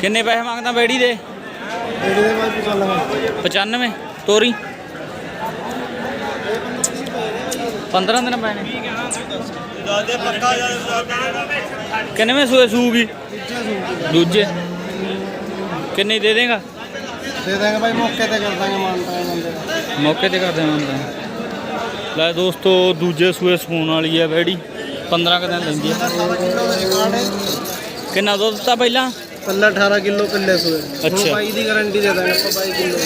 ਕਿੰਨੇ ਪੈਸੇ ਮੰਗਦਾ ਬੈੜੀ ਦੇ? ਇਹਦੇ ਦੇ ਬਾਅਦ 95 95 ਤੋਰੀ? 15 ਦਿਨ ਪੈਣੇ। ਕਿੰਨੇ ਸੂਏ ਸੂਗੀ? ਤੀਜੇ ਸੂਟ ਦੂਜੇ। ਕਿੰਨੇ ਦੇ ਦੇਗਾ? ਦੇ ਦਾਂਗੇ ਭਾਈ ਮੌਕੇ ਤੇ ਕਰ ਦਾਂਗੇ ਮਾਨਤਾ ਬੰਦੇ ਦਾ। ਮੌਕੇ ਤੇ ਕਰਦੇ ਹਾਂ ਲੈ ਦੋਸਤੋ ਦੂਜੇ ਸੂਏ ਸਪੂਨ ਵਾਲੀ ਹੈ ਬੈੜੀ। 15 ਕੁ ਦਿਨ ਲੈਂਦੀ ਹੈ 18 ਕਿਲੋ ਦਾ ਰਿਕਾਰਡ ਹੈ ਕਿੰਨਾ ਦੁੱਧ ਦਿੱਤਾ ਪਹਿਲਾਂ? ਪੱਲਾ 18 ਕਿਲੋ ਕਿੱਲੇ ਸੂਏ। ਅੱਛਾ। ਬਾਈ ਦੀ ਗਾਰੰਟੀ ਦੇ ਦਾਂਗੇ ਆਪਾਂ 22 ਕਿਲੋ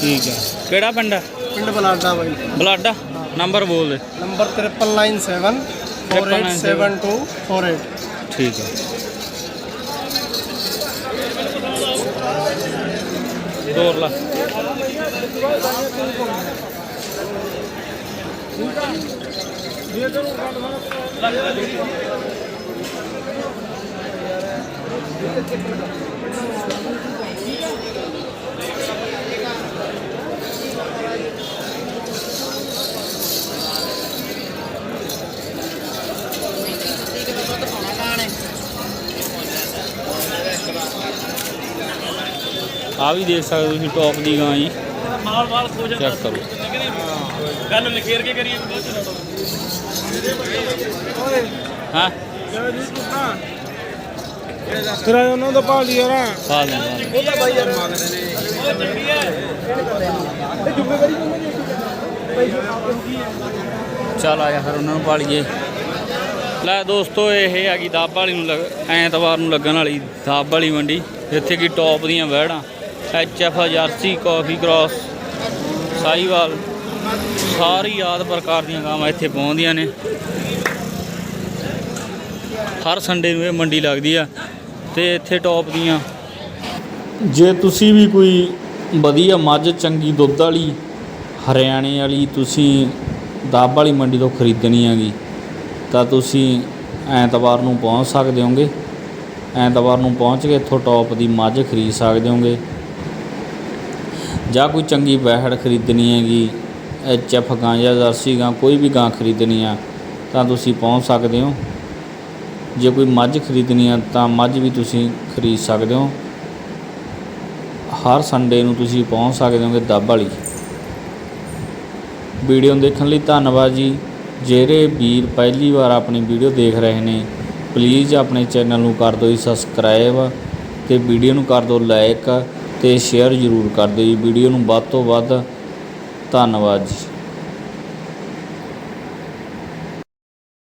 ਠੀਕ ਹੈ। ਕਿਹੜਾ ਪਿੰਡ ਆ? ਪਿੰਡ ਬਲਾਡਾ ਬਾਈ। ਬਲਾਡਾ? ਨੰਬਰ ਬੋਲ ਦੇ। ਨੰਬਰ 5397 487248 ਠੀਕ ਹੈ। ਤੋਰ ਲਾ। ਆ ਵੀ ਦੇਖ ਸਕਦੇ ਤੁਸੀਂ ਟੌਪ ਦੀ ਗਾਂ ਜੀ। ਮਾਲ ਮਾਲ ਖੋ ਜਾਂਦਾ। ਚੈੱਕ ਕਰੋ। ਗੱਲ ਨਖੇਰ ਕੇ ਕਰੀਏ ਹਾਂ? ਤੇਰਾ ਉਹਨਾਂ ਦਾ ਪਾ ਲਿਆ ਰਾ ਪਾ ਲੈ ਉਹ ਤਾਂ ਬਾਈ ਯਾਰ ਮੰਗਦੇ ਨੇ। ਚੱਲ ਆ ਜਾ ਫਿਰ ਉਹਨਾਂ ਨੂੰ ਪਾਲੀਏ। ਲੈ ਦੋਸਤੋ ਇਹ ਹੈਗੀ ਦਾਬ ਵਾਲੀ ਨੂੰ ਲੱਗ- ਐਤਵਾਰ ਨੂੰ ਲੱਗਣ ਵਾਲੀ ਦਾਬ ਵਾਲੀ ਮੰਡੀ। ਇੱਥੇ ਕੀ ਟੌਪ ਦੀਆਂ ਵਹਿੜਾਂ ਐਚ ਐਫ ਜਰਸੀ ਕਾਫੀ ਕ੍ਰਾਸ ਸਾਈਵਾਲ ਸਾਰੀ ਯਾਦ ਪ੍ਰਕਾਰ ਦੀਆਂ ਗਾਵਾਂ ਇੱਥੇ ਪਹੁੰਚਦੀਆਂ ਨੇ। ਹਰ ਸੰਡੇ ਨੂੰ ਇਹ ਮੰਡੀ ਲੱਗਦੀ ਆ ਤੇ ਇੱਥੇ ਟੌਪ ਦੀਆਂ। ਜੇ ਤੁਸੀਂ ਵੀ ਕੋਈ ਵਧੀਆ ਮੱਝ, ਚੰਗੀ ਦੁੱਧ ਵਾਲੀ, ਹਰਿਆਣੇ ਵਾਲੀ ਤੁਸੀਂ ਦਾਬ ਵਾਲੀ ਮੰਡੀ ਤੋਂ ਖਰੀਦਣੀ ਹੈਗੀ, ਤਾਂ ਤੁਸੀਂ ਐਤਵਾਰ ਨੂੰ ਪਹੁੰਚ ਸਕਦੇ ਹੋਗੇ। ਐਤਵਾਰ ਨੂੰ ਪਹੁੰਚ ਕੇ ਇੱਥੋਂ ਟੌਪ ਦੀ ਮੱਝ ਖਰੀਦ ਸਕਦੇ ਹੋਗੇ। ਜਾਂ ਕੋਈ ਚੰਗੀ ਬਹਿੜ ਖਰੀਦਣੀ ਹੈਗੀ ਐਚ ਐਫ ਗਾਂ ਜਾਂ ਜਰਸੀ ਗਾਂ, ਕੋਈ ਵੀ ਗਾਂ ਖਰੀਦਣੀ ਆ, ਤਾਂ ਤੁਸੀਂ ਪਹੁੰਚ ਸਕਦੇ ਹੋ। ਜੇ ਕੋਈ ਮੱਝ ਖਰੀਦਣੀ ਆ ਤਾਂ ਮੱਝ ਵੀ ਤੁਸੀਂ ਖਰੀਦ ਸਕਦੇ ਹੋ। ਹਰ ਸੰਡੇ ਨੂੰ ਤੁਸੀਂ ਪਹੁੰਚ ਸਕਦੇ ਹੋਗੇ ਦੱਬ ਵਾਲੀ। ਵੀਡੀਓ ਦੇਖਣ ਲਈ ਧੰਨਵਾਦ ਜੀ। ਜਿਹੜੇ ਵੀਰ ਪਹਿਲੀ ਵਾਰ ਆਪਣੀ ਵੀਡੀਓ ਦੇਖ ਰਹੇ ਨੇ ਪਲੀਜ਼ ਆਪਣੇ ਚੈਨਲ ਨੂੰ ਕਰ ਦਿਓ ਜੀ ਸਬਸਕ੍ਰਾਈਬ ਤੇ ਵੀਡੀਓ ਨੂੰ ਕਰ ਦਿਓ ਲਾਈਕ ਤੇ ਸ਼ੇਅਰ ਜ਼ਰੂਰ ਕਰ ਦਿਓ ਜੀ। ਵੀਡੀਓ ਨੂੰ ਵੱਧ ਤੋਂ ਵੱਧ ਧੰਨਵਾਦ ਜੀ।